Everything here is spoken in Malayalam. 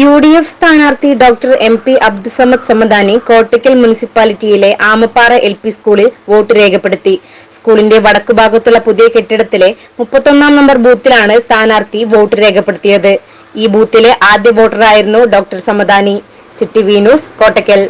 U D F സ്ഥാനാർത്ഥി doctor M P Abdussamad Samadani Kottakkal മുനിസിപ്പാലിറ്റിയിലെ ആമപ്പാറ എൽ പി സ്കൂളിൽ വോട്ട് രേഖപ്പെടുത്തി. സ്കൂളിന്റെ വടക്കുഭാഗത്തുള്ള പുതിയ കെട്ടിടത്തിലെ മുപ്പത്തൊന്നാം നമ്പർ ബൂത്തിലാണ് സ്ഥാനാർത്ഥി വോട്ട് രേഖപ്പെടുത്തിയത്. ഈ ബൂത്തിലെ ആദ്യ വോട്ടറായിരുന്നു doctor Samadani. City V news Kottakkal.